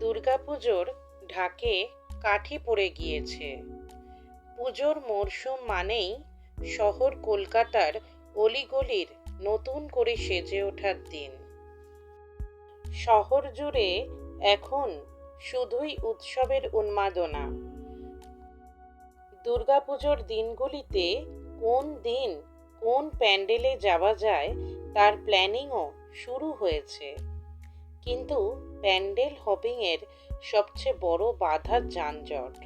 দুর্গাপুজোর ঢাকে কাঠি পড়ে গিয়েছে। পুজোর মরশুম মানেই শহর কলকাতার অলিগলির নতুন করে সেজে ওঠার দিন। শহর জুড়ে এখন শুধুই উৎসবের উন্মাদনা। দুর্গাপুজোর দিনগুলিতে কোন দিন কোন প্যান্ডেলে যাওয়া যায় তার প্ল্যানিংও শুরু হয়েছে। কিন্তু প্যান্ডেল হপিংয়ের সবচেয়ে বড় বাধা যানজট।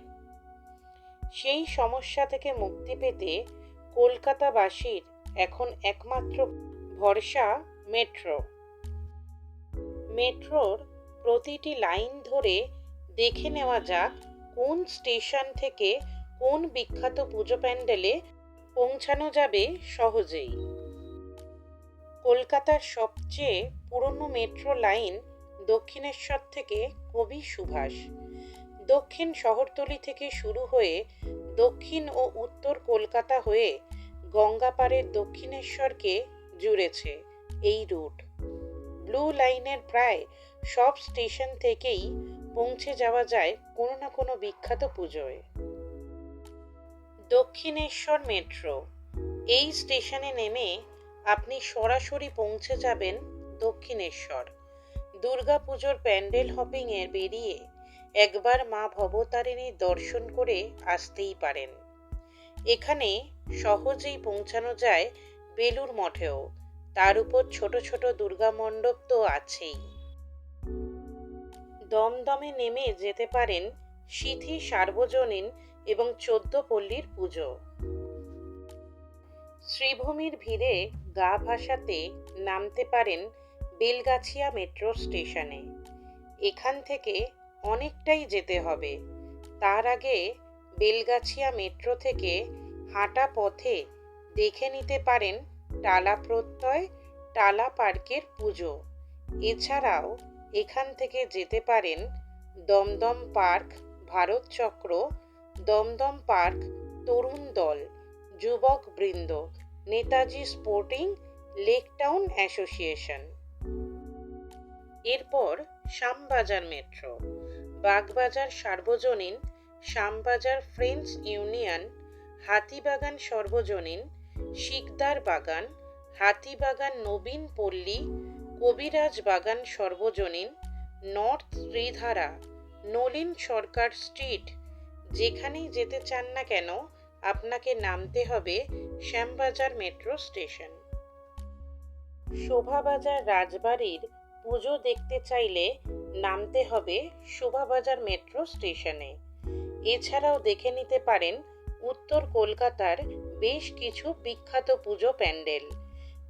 সেই সমস্যা থেকে মুক্তি পেতে কলকাতাবাসীর এখন একমাত্র ভরসা মেট্রো। মেট্রোর প্রতিটি লাইন ধরে দেখে নেওয়া যাক কোন স্টেশন থেকে কোন বিখ্যাত পুজো প্যান্ডেলে পৌঁছানো যাবে সহজেই। কলকাতার সবচেয়ে পুরনো মেট্রো লাইন দক্ষিণেশ্বর থেকে কবি সুভাষ। দক্ষিণ শহরতলি থেকে শুরু হয়ে দক্ষিণ ও উত্তর কলকাতা হয়ে গঙ্গাপাড়ের দক্ষিণেশ্বরকে জুড়েছে এই রুট। ব্লু লাইনের প্রায় সব স্টেশন থেকেই পৌঁছে যাওয়া যায় কোনো না কোনো বিখ্যাত পুজোয়। দক্ষিণেশ্বর মেট্রো। এই স্টেশনে নেমে আপনি সরাসরি পৌঁছে যাবেন দক্ষিণেশ্বর। দুর্গাপুজোর প্যান্ডেল হপিংয়ে বেরিয়ে একবার মা ভবতারিণীর দর্শন করে আসতেই পারেন। এখানে সহজেই পৌঁছানো যায় বেলুর মঠেও। তার উপর ছোট ছোট দুর্গা মণ্ডপ তো আছেই। দমদমে নেমে যেতে পারেন সিথি সার্বজনীন এবং চোদ্দ পল্লীর পুজো। শ্রীভূমির ভিড়ে গা ভাসাতে নামতে পারেন বেলগাছিয়া মেট্রো স্টেশনে। এখান থেকে অনেকটাই যেতে হবে। তার আগে বেলগাছিয়া মেট্রো থেকে হাঁটা পথে দেখে নিতে পারেন টালা প্রত্যয়, টালা পার্কের পুজো। এছাড়াও এখান থেকে যেতে পারেন দমদম পার্ক, ভারত চক্র, Dumdum park, Tarun Dal, Yubak Brinda, Netaji sporting lake town association. এরপর শ্যামবাজার মেট্রো, বাগবাজার সার্বজনীন, শ্যামবাজার ফ্রেন্ডস ইউনিয়ন, হাতিবাগান সর্বজনীন, শিকদার বাগান, হাতিবাগান নবীন পল্লী, কবিরাজ বাগান সর্বজনীন, নর্থ শ্রীধারা, নলিন সরকার স্ট্রিট। যেখানেই যেতে চান না কেন, আপনাকে নামতে হবে শ্যামবাজার মেট্রো স্টেশন। শোভাবাজার রাজবাড়ির পুজো দেখতে চাইলে নামতে হবে শোভাবাজার মেট্রো স্টেশনে। এছাড়াও দেখে নিতে পারেন উত্তর কলকাতার বেশ কিছু বিখ্যাত পুজো প্যান্ডেল।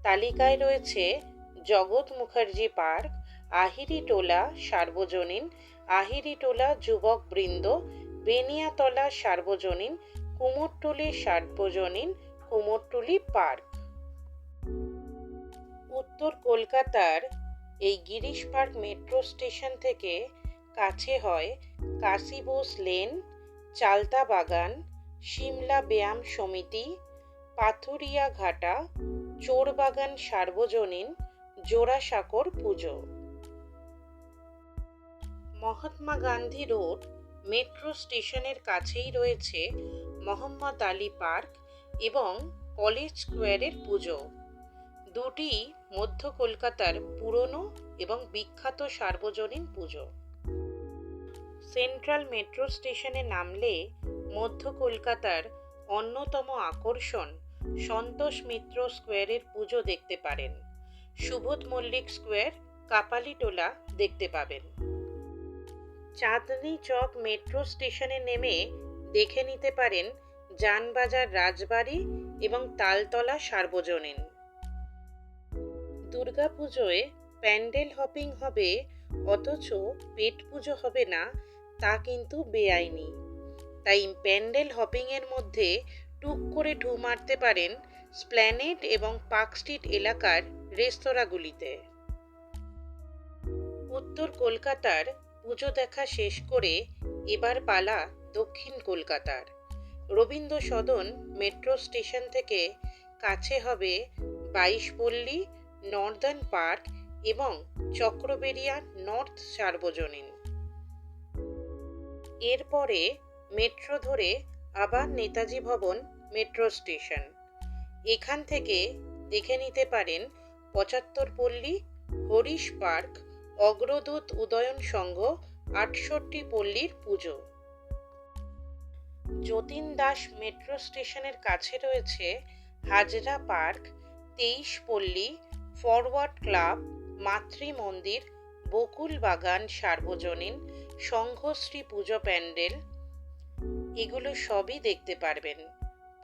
তালিকায় রয়েছে জগৎ মুখার্জি পার্ক আহিরিটোলা সার্বজনীন আহিরিটোলা যুবক বৃন্দ, বেনিয়াতলা সার্বজনীন, কুমোরটুলি সার্বজনীন, কুমোরটুলি পার্ক। উত্তর কলকাতার এই গিরিশ পার্ক মেট্রো স্টেশন থেকে কাছে হয় কাশিবোস লেন, চালতা বাগান সিমলা ব্যায়াম সমিতি, পাথুরিয়া ঘাটা, চোরবাগান সার্বজনীন, জোড়াসাঁকোর পুজো। মহাত্মা গান্ধী রোড মেট্রো স্টেশনের কাছেই রয়েছে মোহাম্মদ আলী পার্ক এবং কলেজ স্কোয়ারের পুজো। দুটি মধ্য কলকাতার পুরনো এবং বিখ্যাত সার্বজনীন পুজো। সেন্ট্রাল মেট্রো স্টেশনে নামলে মধ্য কলকাতার অন্যতম আকর্ষণ সন্তোষ মিত্র স্কোয়ারের পুজো দেখতে পারেন। সুবোধ মল্লিক স্কোয়ার, কাপালিটোলা দেখতে পাবেন। চাঁদনি চক মেট্রো স্টেশনে নেমে দেখে নিতে পারেন যানবাজার রাজবাড়ি এবং তালতলা সার্বজনীন। দুর্গাপুজোয় প্যান্ডেল হপিং হবে, অথচ পেট পুজো হবে না, তা কিন্তু বেআইনি। তাই প্যান্ডেল হপিংয়ের মধ্যে টুক করে ঢু মারতে পারেন স্প্ল্যানেট এবং পার্ক স্ট্রিট এলাকার রেস্তোরাঁগুলিতে। উত্তর কলকাতার পুজো দেখা শেষ করে এবার পালা দক্ষিণ কলকাতার। রবীন্দ্র সদন মেট্রো স্টেশন থেকে কাছে হবে বাইশপল্লী নর্দার্ন পার্ক এবং চক্রবেরিয়া নর্থ সার্বজনীন। এরপরে মেট্রো ধরে আবার নেতাজি ভবন মেট্রো স্টেশন। এখান থেকে দেখে নিতে পারেন পঁচাত্তর পল্লী হরিশ পার্ক অগ্রদূত উদয়ন সংঘ আটষট্টি পল্লীর পুজো। যতীন দাস মেট্রো স্টেশনের কাছে রয়েছে হাজরা পার্ক তেইশ পল্লী ফরওয়ার্ড ক্লাব, মাতৃ মন্দির, বকুল বাগান সার্বজনীন, সংঘশ্রী পুজো প্যান্ডেল, এগুলো সবই দেখতে পারবেন।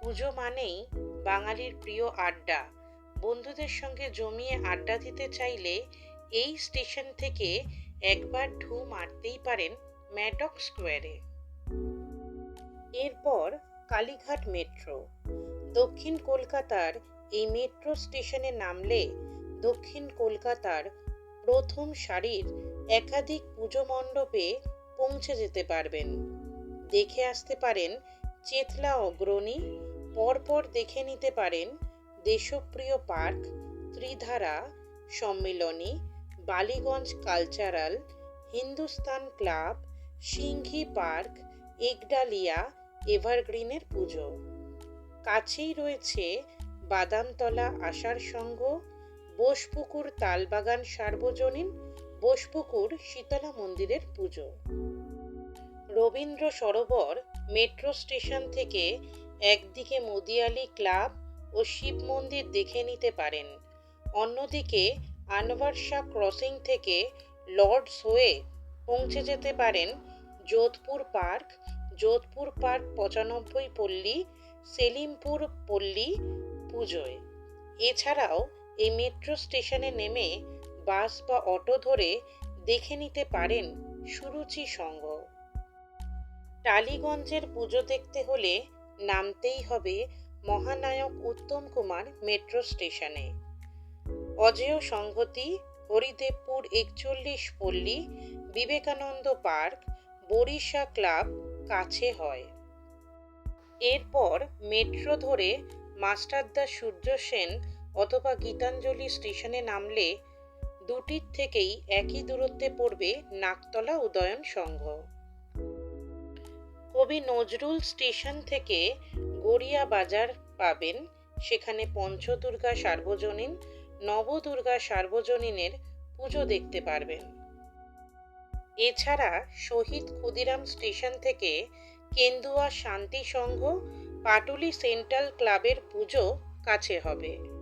পুজো মানেই বাঙালির প্রিয় আড্ডা। বন্ধুদের সঙ্গে জমিয়ে আড্ডা দিতে চাইলে এই স্টেশন থেকে একবার ঢু মারতেই পারেন ম্যাডক স্কোয়ারে। এরপর কালীঘাট মেট্রো। দক্ষিণ কলকাতার এই মেট্রো স্টেশনে নামলে দক্ষিণ কলকাতার প্রথম সারির একাধিক পুজো মণ্ডপে পৌঁছে যেতে পারবেন। দেখে আসতে পারেন চেতলা অগ্রণী, পরপর দেখে নিতে পারেন Deshapriya park, Tridhara, Sammilani, Ballygunge cultural, Hindustan club Singhi park Ekdalia এভারগ্রিনের পুজো। কাছেই রয়েছে বাদামতলা আষাঢ় সংঘ বোসপুকুর তালবাগান সার্বজনীন, বোসপুকুর শীতলা মন্দিরের পুজো। রবীন্দ্র সরোবর মেট্রো স্টেশন থেকে একদিকে মুদিয়ালি ক্লাব ও শিব মন্দির দেখে নিতে পারেন। অন্যদিকে আনভার শাহ ক্রসিং থেকে লর্ডস হয়ে পৌঁছে যেতে পারেন যোধপুর পার্ক যোধপুর পার্ক পঁচানব্বই পল্লী, সেলিমপুর পল্লী পুজোয়। এছাড়াও এই মেট্রো স্টেশনে নেমে বাস বা অটো ধরে দেখে নিতে পারেন সুরুচি সংঘ টালিগঞ্জের পুজো দেখতে হলে নামতেই হবে মহানায়ক উত্তম কুমার মেট্রো স্টেশনে অজেয় সংহতি, হরিদেবপুর একচল্লিশ পল্লী, বিবেকানন্দ পার্ক, বরিশা ক্লাব কাছে হয়। এরপর মেট্রো ধরে মাস্টারদা সূর্য সেন অথবা গীতাঞ্জলি স্টেশনে নামলে দুটির থেকেই একই দূরত্বে পড়বে নাকতলা উদয়ন সংঘ। কবি নজরুল স্টেশন থেকে গড়িয়া বাজার পাবেন। সেখানে পঞ্চদুর্গা সার্বজনীন, নবদুর্গা সার্বজনীনের পুজো দেখতে পারবেন। এছাড়া শহীদ ক্ষুদিরাম স্টেশন থেকে কেন্দুয়া শান্তি সংঘ, পাটুলি সেন্ট্রাল ক্লাবের পুজো কাছে হবে।